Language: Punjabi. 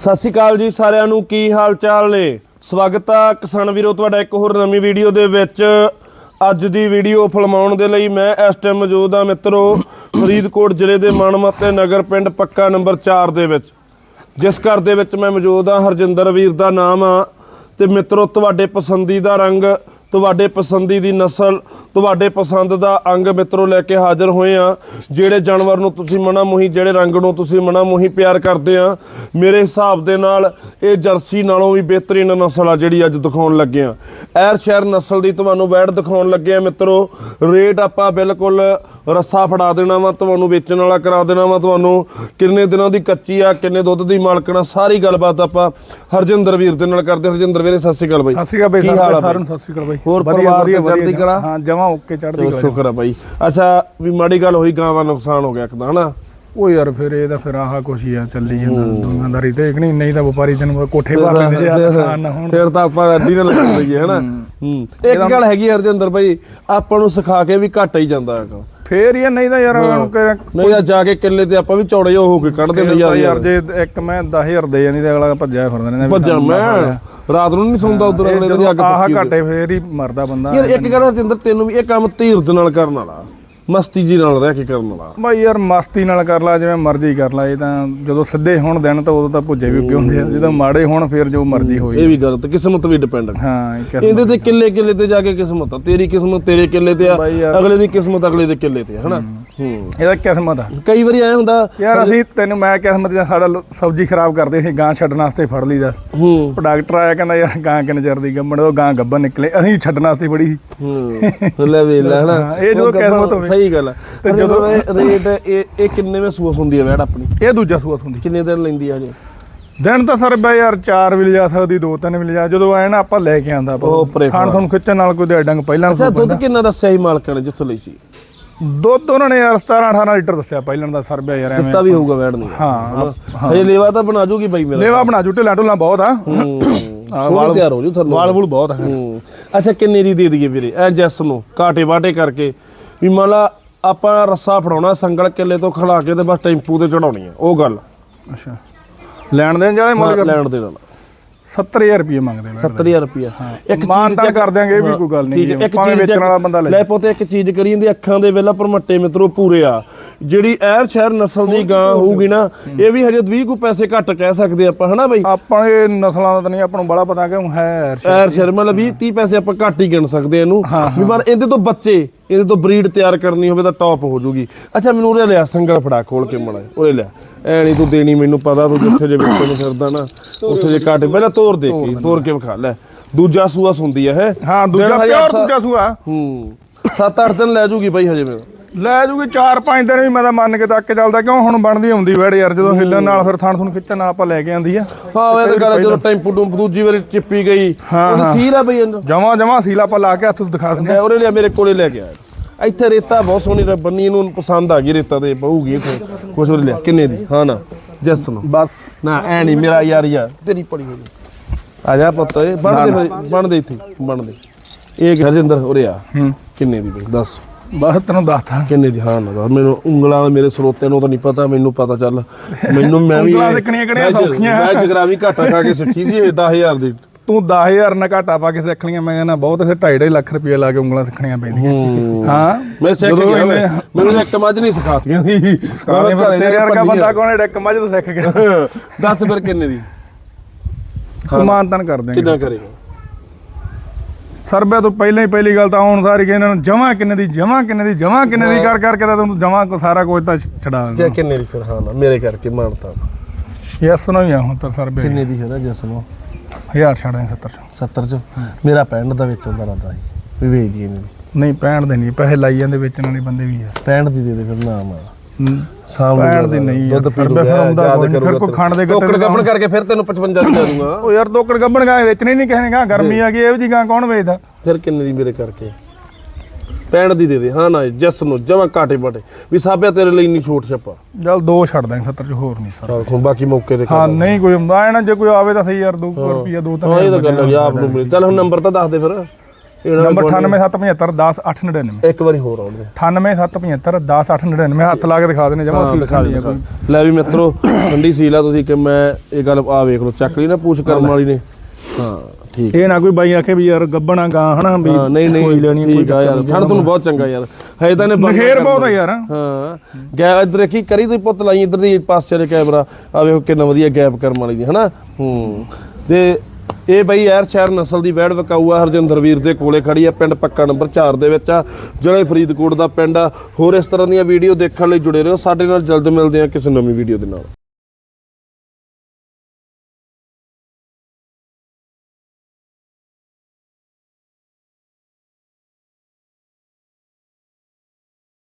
ਸਤਿ ਸ਼੍ਰੀ ਅਕਾਲ ਜੀ ਸਾਰਿਆਂ ਨੂੰ, ਕੀ ਹਾਲ ਚਾਲ ਨੇ? ਸਵਾਗਤ ਆ ਕਿਸਾਨ ਵੀਰੋ, ਤੁਹਾਡਾ ਇੱਕ ਹੋਰ ਨਵੀਂ ਵੀਡੀਓ ਦੇ ਵਿੱਚ। ਅੱਜ ਦੀ ਵੀਡੀਓ ਫਿਲਮਾਉਣ ਦੇ ਲਈ ਮੈਂ ਇਸ ਟਾਈਮ ਮੌਜੂਦ ਆ ਮਿੱਤਰੋ, ਫਰੀਦਕੋਟ ਜ਼ਿਲ੍ਹੇ ਦੇ ਮਾਨਮੱਤੇ ਨਗਰ ਪਿੰਡ ਪੱਕਾ ਨੰਬਰ 4 ਦੇ ਵਿੱਚ। ਜਿਸ ਘਰ ਦੇ ਵਿੱਚ ਮੈਂ ਮੌਜੂਦ ਆ ਹਰਜਿੰਦਰ ਵੀਰ ਦਾ ਨਾਮ ਆ। ਤੇ ਮਿੱਤਰੋ, ਤੁਹਾਡੇ ਪਸੰਦੀਦਾ ਰੰਗ ਤੁਹਾਡੇ ਪਸੰਦੀ ਦੀ ਨਸਲ, ਤੁਹਾਡੇ ਪਸੰਦ ਦਾ ਅੰਗ ਮਿੱਤਰੋ ਲੈ ਕੇ ਹਾਜ਼ਰ ਹੋਏ ਆ ਜਿਹੜੇ ਜਾਨਵਰ ਨੂੰ ਤੁਸੀਂ ਮਨਾ ਮੁਹੀ, ਜਿਹੜੇ ਰੰਗ ਨੂੰ ਤੁਸੀਂ ਮਨਾ ਮੁਹੀ ਪਿਆਰ ਕਰਦੇ ਆ ਮੇਰੇ ਹਿਸਾਬ ਦੇ ਨਾਲ ਇਹ ਜਰਸੀ ਨਾਲੋਂ ਵੀ ਬਿਹਤਰੀਨ ਨਸਲ ਆ ਜਿਹੜੀ ਅੱਜ ਦਿਖਾਉਣ ਲੱਗੇ ਆ ਐਰ ਸ਼ਹਿਰ ਨਸਲ ਦੀ ਤੁਹਾਨੂੰ ਵੈੜ ਦਿਖਾਉਣ ਲੱਗੇ ਆ ਮਿੱਤਰੋ। ਰੇਟ ਆਪਾਂ ਬਿਲਕੁਲ ਰੱਸਾ ਫੜਾ ਦੇਣਾ ਵਾ ਤੁਹਾਨੂੰ ਵੇਚਣ ਵਾਲਾ ਕਰਾ ਦੇਣਾ ਵਾ ਤੁਹਾਨੂੰ। ਕਿੰਨੇ ਦਿਨਾਂ ਦੀ ਕੱਚੀ ਆ ਕਿੰਨੇ ਦੁੱਧ ਦੀ ਮਾਲਕਣਾ ਸਾਰੀ ਗੱਲਬਾਤ ਆਪਾਂ ਹਰਜਿੰਦਰ ਵੀਰ ਦੇ ਨਾਲ ਕਰਦੇ। ਹਰਜਿੰਦਰ ਵੀਰੇ ਸਤਿ ਸ਼੍ਰੀ ਅਕਾਲ ਬਾਈ। ਸਤਿ ਸ਼੍ਰੀ ਅਕਾਲ ਬਈ ਸਾਰਿਆਂ ਨੂੰ? ਸਤਿ ਸ਼੍ਰੀ ਅਕਾਲ ਬਾਈ। ਹੋਰ ਪਰਿਵਾਰ ਤੇ ਚੜ੍ਹਦੀ। ਕਲਾ? ਹਾਂ ਜਮਾ ਓਕੇ ਚੜ੍ਹਦੀ ਕਲਾ ਸ਼ੁਕਰ ਆ ਬਾਈ। ਅੱਛਾ ਵੀ ਮਾੜੀ ਗੱਲ ਹੋਈ ਗਾਂ ਦਾ ਨੁਕਸਾਨ ਹੋ ਗਿਆ ਇੱਕ ਤਾਂ ਹਨਾ? ਉਹ ਯਾਰ ਫਿਰ ਇਹਦਾ ਫਿਰ ਆਹ ਕੁਛ ਹੀ ਆ ਚੱਲੀ ਜਾਂਦਾ। ਦੁਕਾਨਦਾਰੀ ਤੇ ਨਹੀਂ ਨਹੀਂ ਤਾਂ ਵਪਾਰੀ ਤੈਨੂੰ ਕੋਠੇ ਭਰ ਲੈਂਦੇ ਜੇ ਆਹ ਨੁਕਸਾਨ ਨਾ ਹੋਣ। ਫਿਰ ਤਾਂ ਆਪਾਂ ਅੱਡੀ ਨਾਲ ਲੱਗ ਲਈਏ ਹਨਾ? ਹੂੰ। ਇੱਕ ਗੱਲ ਹੈਗੀ ਹਰਜਿੰਦਰ ਬਾਈ ਆਪਾਂ ਨੂੰ ਸਿਖਾ ਕੇ ਵੀ ਘਟ ਹੀ ਜਾਂਦਾ ਹੈਗਾ। ਫੇਰ ਹੀ ਆ, ਨਹੀਂ ਤਾਂ ਯਾਰ ਉਹਨੂੰ ਕਹਿ- ਨਹੀਂ ਤਾਂ ਜਾ ਕੇ ਕਿੱਲੇ ਤੇ ਆਪਾਂ ਵੀ ਚੌੜੇ ਹੋ ਕੇ ਕੱਢਦੇ ਨਜ਼ਾਰੇ ਤਾਂ ਯਾਰ ਜੇ ਇੱਕ ਮੈਂ 10000 ਦੇ ਜਾਂਦੀ ਤੇ ਅਗਲਾ ਭੱਜਿਆ ਫਿਰਦਾ ਰਹਿੰਦਾ ਵੀ ਭੱਜਾਂ ਸਾਨੂੰ ਮੈਂ? ਨਾ ਰਾਤ ਨੂੰ ਨਹੀਂ ਸੌਂਦਾ ਉਧਰ ਅਗਲੇ ਦਿਨ ਅੱਗ ਆਹ ਪੱਕੀ ਘਾਟੇ ਫੇਰ ਹੀ ਮਰਦਾ ਬੰਦਾ ਯਾਰ ਇੱਕ ਗੱਲ ਹਰਜਿੰਦਰ ਤੈਨੂੰ ਵੀ ਇਹ ਕੰਮ ਧੀਰਜ ਨਾਲ ਕਰਨ ਵਾਲਾ। ਮਸਤੀ ਜੀ ਨਾਲ ਰਹਿ ਕੇ ਕਰਨ ਵਾਲਾ। ਬਾਈ ਯਾਰ ਮਸਤੀ ਨਾਲ ਕਰ ਲਾ ਜਿਵੇਂ ਮਰਜ਼ੀ ਕਰ ਲਾ ਇਹ ਤਾਂ ਜਦੋਂ ਸਿੱਧੇ ਹੋਣ ਦਿਨ ਤਾਂ ਉਦੋਂ ਤਾਂ ਭੁੱਜੇ ਵੀ ਪਿਉਂਦੇ ਆ ਜਦੋਂ ਮਾੜੇ ਹੋਣ ਫਿਰ ਜੋ ਮਰਜ਼ੀ ਹੋਈ ਇਹ ਵੀ ਗਲਤ ਕਿਸਮਤ ਵੀ ਡਿਪੈਂਡ ਹਾਂ ਇਹਦੇ ਤੇ ਕਿੱਲੇ ਕਿੱਲੇ ਤੇ ਜਾ ਕੇ ਕਿਸਮਤ ਆ ਤੇਰੀ ਕਿਸਮਤ ਤੇਰੇ ਕਿੱਲੇ ਤੇ ਆ ਅਗਲੇ ਦੀ ਕਿਸਮਤ ਅਗਲੇ ਦੇ ਕਿੱਲੇ ਤੇ ਆ ਹਨਾ? ਹੂੰ। ਇਹਦਾ ਕਿਸਮਤ ਆ। ਕਈ ਵਾਰੀ ਐ ਹੁੰਦਾ ਯਾਰ ਅਸੀਂ ਤੈਨੂੰ ਮੈਂ ਕਿਸਮਤ ਦਾ ਸਾਡਾ ਸਬਜ਼ੀ ਖਰਾਬ ਕਰਦੇ ਸੀ ਗਾਂ ਛੱਡਣ ਵਾਸਤੇ ਫੜ ਲਈਦਾ ਹੂੰ। ਡਾਕਟਰ ਆਇਆ ਕਹਿੰਦਾ ਯਾਰ ਗਾਂ ਕਿੰਨੇ ਚਿਰ ਦੀ ਗੱਬਣ ਉਹ ਗਾਂ ਗੱਬਨ ਨਿਕਲੇ ਅਸੀਂ ਛੱਡਣ ਵਾਸਤੇ ਫੜੀ ਸੀ। ਹੂੰ। ਲੈ ਵੇ ਲੈ ਹਨਾ। ਇਹ ਜਦੋਂ ਕਿਸਮਤ ਹੋਵੇ। ਸਹੀ ਗੱਲ ਤੇ ਜਦੋਂ ਰੇਟ ਇਹ ਇਹ ਕਿੰਨੇ ਵਿੱਚ ਸੂਸ ਹੁੰਦੀ ਹੈ ਵੈੜ ਆਪਣੀ? ਇਹ ਦੂਜਾ ਸੂਆ ਹੁੰਦੀ ਕਿੰਨੇ ਦਿਨ ਲੈਂਦੀ ਆ ਜੀ ਦਿਨ ਤਾਂ ਸਰ ਬਈ ਯਾਰ 4 ਵੀ ਲਿਜਾ ਸਕਦੀ 2-3 ਵੀ ਲਿਜਾ ਜਦੋਂ ਆਏ ਨਾ ਆਪਾਂ ਲੈ ਕੇ ਆਂਦਾ ਪਰੇ ਥਾਣ ਤੁਹਾਨੂੰ ਖਿੱਚਣ ਨਾਲ ਕੋਈ ਡੰਗ ਪਹਿਲਾਂ ਅੱਛਾ ਦੁੱਧ ਕਿੰਨਾ ਦੱਸਿਆ ਸੀ ਮਾਲਕਾਂ ਨੇ ਜਿੱਥੋਂ ਲਈ ਸੀ? ਦੁੱਧ ਉਹਨਾਂ ਨੇ ਯਾਰ 17-18 ਲੀਟਰ ਦੱਸਿਆ ਪਹਿਲਾਂ ਦਾ ਸਰ ਬਿਆ ਯਾਰ ਐਵੇਂ। ਦਿੱਤਾ ਵੀ ਹੋਊਗਾ ਵੈੜ ਨੂੰ। ਹਾਂ ਹਜੇ ਲੇਵਾ ਤਾਂ ਬਣਾ ਜੂਗੀ ਬਾਈ ਮੇਰਾ। ਲੇਵਾ ਬਣਾ ਜੂ ਢਿੱਲਾ ਢੁੱਲਾ ਬਹੁਤ ਆ। ਸੋਹਣੀ ਵਾਲ- ਤਿਆਰ ਹੋ ਜੂ ਥੱਲੇ। ਵਾਲ ਵੂਲ ਬਹੁਤ ਆ। ਹੂੰ। ਅੱਛਾ ਕਿੰਨੇ ਦੀ ਦੇ ਦਈਏ ਵੀਰੇ? ਐ ਜੈਸ ਨੂੰ ਕਾਟੇ ਬਾਟੇ ਕਰਕੇ। ਵੀ ਮੰਨ ਲਾ ਆਪਾਂ ਰੱਸਾ ਫੜਾਉਣਾ ਸੰਗਲ ਕਿੱਲੇ ਤੋਂ ਖੜਾ ਕੇ ਤੇ ਬਸ ਟੈਂਪੂ ਤੇ ਚੜਾਉਣੀ ਆ। ਉਹ ਗੱਲ। ਅੱਛਾ। ਲੈਣ ਦੇਣ ਜਾਵੇ ਮੁੱਲ ਲੈਣ ਦੇ ਨਾਲ 70000 ਰੁਪਏ ਮੰਗਦੇ ਮੈਂ 70000 ਰੁਪਿਆ ਇੱਕ ਮਾਨ ਤਾਨ ਚੀਜ਼ ਕਰ ਦਿਆਂਗੇ ਇਹ ਵੀ ਕੋਈ ਗੱਲ ਨਹੀਂ ਹੈ, ਇੱਕ ਭਾਵੇਂ ਚੀਜ਼ ਵੇਚਣ ਵਾਲਾ ਬੰਦਾ ਲੈ ਲੈ ਪੁੱਤੇ ਇੱਕ ਚੀਜ਼ ਕਰੀ ਜਾਂਦੀ ਅੱਖਾਂ ਦੇ ਵੇਲਾ ਪਰਮੱਟੇ ਮਿੱਤਰੋ ਪੂਰੇ ਆ। ਜਿਹੜੀ ਐਰ ਸ਼ਹਿਰ ਨਸਲ ਦੀ ਗਾਂ ਹੋਊਗੀ ਨਾ ਇਹ ਵੀ ਹਜੇ 20 ਕੁ ਪੈਸੇ ਘੱਟ ਕਹਿ ਸਕਦੇ ਆਪਾਂ ਹਨਾ ਬਾਈ? ਆਪਾਂ ਇਹ ਨਸਲਾਂ ਦਾ ਤਾਂ ਨਹੀਂ ਆਪਾਂ ਨੂੰ ਬੜਾ ਪਤਾ ਕਿਉਂ ਹੈ। ਐਰ ਸ਼ਹਿਰ ਮਤਲਬ 20 30 ਪੈਸੇ ਆਪਾਂ ਘੱਟ ਹੀ ਗਿਣ ਸਕਦੇ ਇਹਨੂੰ। ਵੀ ਪਰ ਇਹਦੇ ਤੋਂ ਬੱਚੇ ਇਹਦੇ ਤੋਂ ਬਰੀਡ ਤਿਆਰ ਕਰਨੀ ਹੋਵੇ ਤਾਂ ਟੌਪ ਹੋ ਜੂਗੀ। ਅੱਛਾ ਮੈਨੂੰ ਉਰੇ ਲਿਆ ਸੰਗਲ ਫੜਾ ਖੋਲ ਕੇ ਮੜਾ ਉਰੇ ਲਿਆ। ਐ ਨਹੀਂ ਤੂੰ ਦੇਣੀ ਮੈਨੂੰ ਪਤਾ ਤੂੰ ਜਿੱਥੇ ਜੇ ਵਿੱਚੋਂ ਨੂੰ ਫਿਰਦਾ ਨਾ। ਉੱਥੇ ਜੇ ਕਾਟੇ ਪਹਿਲਾਂ ਤੋਰ ਦੇ ਕੇ? ਤੋਰ ਕੇ ਵਿਖਾ ਲੈ। ਦੂਜਾ ਸੂਆ ਸੁੰਦੀ ਆ ਹੈ। ਹਾਂ ਦੂਜਾ ਪਿਓਰ ਦੂਜਾ ਸੂਆ। ਹੂੰ। 7-8 ਦਿਨ ਲੈ ਜੂਗੀ ਬਾਈ ਹਜੇ ਮੇਰਾ ਲੈ ਜੂਗੀ 4-5 ਦਿਨ ਵੀ ਮੈਂ ਤਾਂ ਮੰਨ ਕੇ ਤੱਕ ਚੱਲਦਾ ਕਿਉਂ ਹੁਣ ਬਣਦੀ ਆਉਂਦੀ ਵੜ ਯਾਰ ਜਦੋਂ ਹਿੱਲਣ ਨਾਲ ਫਿਰ ਥਾਣ ਥੁਣ ਖਿੱਚਣ ਨਾਲ ਆਪਾਂ ਲੈ ਕੇ ਆਂਦੀ ਆ। ਹਾਂ ਇਹ ਤਾਂ ਗੱਲ ਜਦੋਂ ਟੈਂਪੂ ਟੂੰਪ ਦੂਜੀ ਵਾਰੀ ਚਿੱਪੀ ਗਈ ਹਾਂ, ਉਹ ਸੀਲ ਆ ਬਈ ਇਹਨੂੰ। ਜਮਾ ਜਮਾ ਸੀਲਾ ਆਪਾਂ ਲਾ ਕੇ ਹੱਥ ਦਿਖਾ ਦਿੰਦੇ ਉਹਨੇ ਲਿਆ ਮੇਰੇ ਕੋਲੇ ਲੈ ਕੇ ਆਇਆ। ਇੱਥੇ ਰੇਤਾ ਬਹੁਤ ਸੋਹਣੀ ਰ- ਬੰਨੀ ਇਹਨੂੰ ਪਸੰਦ ਆ ਗਈ ਰੇਤਾ ਤੇ ਬਹੂਗੀ ਇੱਥੇ। ਕੁਛ ਉਹਨੇ ਲਿਆ ਕਿੰਨੇ ਦੀ? ਹਾਂ ਨਾ ਜੱਸ ਨੂੰ ਬਸ। ਨਾ ਐ ਨਹੀਂ ਮੇਰਾ ਯਾਰ ਯਾਰ। ਤੇਰੀ ਪੜੀ ਹੋਈ। ਆ ਜਾ ਪੁੱਤ ਇਹ ਬਣ ਦੇ ਫਿਰ, ਬਣ ਦੇ ਇੱਥੇ ਬਣ ਦੇ। ਇਹ ਹਰਜਿੰਦਰ ਉਰੇ ਆ। ਹੂੰ। ਕਿੰਨੇ ਦੀ ਬਈ ਦੱਸ। ਬਸ ਤੈਨੂੰ ਦੱਸਤਾ ਕਿੰਨੇ ਦੀ? ਹਾਂ ਨਾ ਦੱਸ। ਮੈਨੂੰ ਉਂਗਲਾਂ ਮੇਰੇ ਸਰੋਤਿਆਂ ਨੂੰ ਤਾਂ ਨਹੀਂ ਪਤਾ ਮੈਨੂੰ ਪਤਾ ਚੱਲ। ਮੈਨੂੰ ਮੈਂ ਵੀ ਉਂਗਲਾਂ ਸਿੱਖਣੀਆਂ ਕਿਹੜੀਆਂ ਸੌਖੀਆਂ? ਮੈਂ ਜਗਰਾਵੀ ਘਾਟਾ ਖਾ ਕੇ ਸਿੱਖੀ ਸੀ ਇਹ 10000 ਦੀ। ਤੂੰ 10000 ਨਾ ਘਾਟਾ ਪਾ ਕੇ ਸਿੱਖ ਲਈਆਂ ਮੈਂ ਕਹਿੰਦਾ ਬਹੁਤ ਇਥੇ 2.5 ਲੱਖ ਰੁਪਏ ਲਾ ਕੇ ਉਂਗਲਾਂ ਸਿੱਖਣੀਆਂ ਪੈਂਦੀਆਂ। ਹੂੰ। ਮੈਂ ਸਿੱਖ ਗਿਆ ਮੈਨੂੰ ਇੱਕ ਮੱਝ ਨਹੀਂ ਸਿਖਾਤੀਆਂ ਸੀ। ਤੇਰੇ ਵਰਗਾ ਬੰਦਾ। ਕੋਣ ਡੱਕ ਮੱਝ ਤੋਂ ਸਿੱਖ ਗਿਆ? ਦੱਸ ਫਿਰ ਕਿੰਨੇ ਦੀ? ਸਮਾਨਤਨ ਕਰ ਦੇਂਗੇ ਕਿੰਨਾ ਕਰੇਗਾ ਸਰਬਿਆ ਤੋਂ ਪਹਿਲਾਂ ਹੀ ਪਹਿਲੀ ਗੱਲ ਤਾਂ ਹੁਣ ਸਾਰੀ ਕਿ ਇਹਨਾਂ ਨੂੰ ਜਮਾ ਕਿੰਨੇ ਦੀ ਜਮਾ ਕਿੰਨੇ ਦੀ ਜਮਾ ਕਿੰਨੇ ਦੀ ਕਰ ਕਰਕੇ ਤਾਂ ਤੈਨੂੰ ਜਮਾ ਕੋ ਸਾਰਾ ਕੁਝ ਤਾਂ ਛਡਾ ਜੇ ਕਿੰਨੇ ਦੀ ਫਿਰ? ਹਾਂ ਮੇਰੇ ਕਰਕੇ ਮਾਨਤਾ। ਯੈਸ ਨੋ ਹੀ ਆ ਹੁਣ ਤਾਂ ਸਰਬਿਆ ਕਿੰਨੇ ਦੀ ਹੈ ਨੂੰ ਹਜ਼ਾਰ ਛਾੜੇ 70 ਚ। 70 ਚ? ਮੇਰਾ ਪੈਂਟ ਦਾ ਵਿੱਚ ਹੁੰਦਾ ਰਦਾ ਸੀ। ਵੀ ਵੇਚ ਦੀ ਇਹਨੂੰ ਨਹੀਂ 65 ਦੇ ਨਹੀਂ ਪੈਸੇ ਲਾਈ ਜਾਂਦੇ ਵੇਚਣ ਵਾਲੇ ਬੰਦੇ ਵੀ ਆ। 65 ਦੀ ਦੇ ਦੇ ਫਿਰ ਨਾ ਮਾਰ ਹੂੰ। ਸਾਹਮ ਪੈਂਹਠ ਦੀ ਨਹੀਂ ਯਾਰ, ਦੁੱਧ ਪੀ ਫਿਰ ਫਿਰ ਕੋਈ ਦੇ ਗੱਟੇ ਟੋਕੜ ਦੇ ਗੱਬਣ ਕਰਕੇ ਫਿਰ ਤੈਨੂੰ 55 ਦੀ ਦੇ ਦੂੰਗਾ ਉਹ ਯਾਰ ਦੋਕੜ ਗੱਬਣ ਗਾਂ ਵੇਚਣੀ ਨਹੀਂ ਕਿਸੇ ਨੇ ਗਾਂ ਗਰਮੀ ਆ ਗਈ ਇਹੋ ਜੀ ਗਾਂ ਕੌਣ ਵੇਚਦਾ? ਫਿਰ ਕਿੰਨੇ ਦੀ ਮੇਰੇ ਕਰਕੇ? 65 ਦੀ ਦੇ ਦੇ। ਹਾਂ ਨਾ ਜਸ ਨੂੰ ਜਮਾ ਕਾਟੇ ਬਾਟੇ। ਵੀ ਸਾਬਿਆ ਤੇਰੇ ਲਈ ਨਹੀਂ ਛੋਟ ਛੱਪਾ। ਚੱਲ ਦੋ ਛੱਡ ਦਾਂਗੇ 70 ਚ ਹੋਰ ਨਹੀਂ ਸਰ। ਹੁਣ ਬਾਕੀ ਮੌਕੇ ਤੇ ਹਾਂ ਨਹੀਂ ਕੋਈ ਹੁੰਦਾ ਹੈ ਨਾ ਜੇ ਕੋਈ ਆਵੇ ਤਾਂ ਸਹੀ ਯਾਰ 2 ਰੁਪਿਆ ਦੋ ਤਾਂ ਹਾਂ ਇਹ ਤਾਂ ਗੱਲ ਹੈ ਆਪ ਨੂੰ ਮਿਲ ਚੱਲ ਹੁਣ ਨੰਬਰ ਤਾਂ ਦੱਸ ਦੇ ਫਿਰ। ਨੰਬਰ ਕੋਲ 98775 10899 ਇੱਕ ਵਾਰੀ ਹੋਰ ਆਉਂਦੇ 98775 10899 ਹੱਥ ਲਾ ਕੇ ਦਿਖਾ ਦੇਣੇ ਜਮਾ ਸੀ ਦਿਖਾ ਦੇ ਦਿਖਾ। ਲੈ ਵੀ ਮਿੱਤਰੋ ਠੰਡੀ ਸੀਲ ਆ ਤੁਸੀਂ ਕਿ ਮੈਂ ਇਹ ਗੱਲ ਆ ਵੇਖ ਲਓ ਚੱਕ ਲਈ ਨਾ ਪੂਛ ਕਰਮ ਵਾਲੀ ਨੇ। ਹਾਂ। ਠੀਕ। ਇਹ ਨਾ ਕੋਈ ਬਾਈ ਆਖੇ ਵੀ ਯਾਰ ਗੱਬਣਾ ਗਾ ਹਨਾ ਵੀ ਹਾਂ ਨਹੀਂ ਨਹੀਂ ਕੋਈ ਲੈਣੀ ਠੀਕ ਆ ਯਾਰ। ਠੰਡ ਤੁਹਾਨੂੰ ਬਹੁਤ ਚੰਗਾ ਯਾਰ। ਹੈ ਤਾਂ ਨੇ ਨਖੇਰ। ਬਹੁਤ ਆ ਯਾਰ। ਹਾਂ। ਗੈ ਇੱਧਰ ਕੀ ਕਰੀ ਤੁਸੀਂ ਪੁੱਤ ਲਾਈ ਇੱਧਰ ਦੀ ਪਾਸੇ ਵਾਲੇ ਕੈਮਰਾ। ਆ ਵੇਖੋ ਕਿੰਨਾ ਵਧੀਆ ਗੈਪ ਕਰਮ ਵਾਲੀ ਦੀ ਹਨਾ? ਹੂੰ। ਤੇ ਇਹ ਬਈ ਐਰ ਸ਼ਹਿਰ ਨਸਲ ਦੀ ਵੈੜ ਵਕਾਊ ਆ ਹਰਜਿੰਦਰ ਵੀਰ ਦੇ ਕੋਲੇ ਖੜੀ ਆ ਪਿੰਡ ਪੱਕਾ ਨੰਬਰ 4 ਦੇ ਵਿੱਚ ਆ ਜ਼ਿਲ੍ਹੇ ਫਰੀਦਕੋਟ ਦਾ ਪਿੰਡ ਆ। ਹੋਰ ਇਸ ਤਰ੍ਹਾਂ ਦੀਆਂ ਵੀਡੀਓ ਦੇਖਣ ਲਈ ਜੁੜੇ ਰਹੋ। ਸਾਡੇ ਨਾਲ ਜਲਦ ਮਿਲਦੇ ਆ ਕਿਸੇ ਨਵੀਂ ਵੀਡੀਓ ਦੇ ਨਾਲ।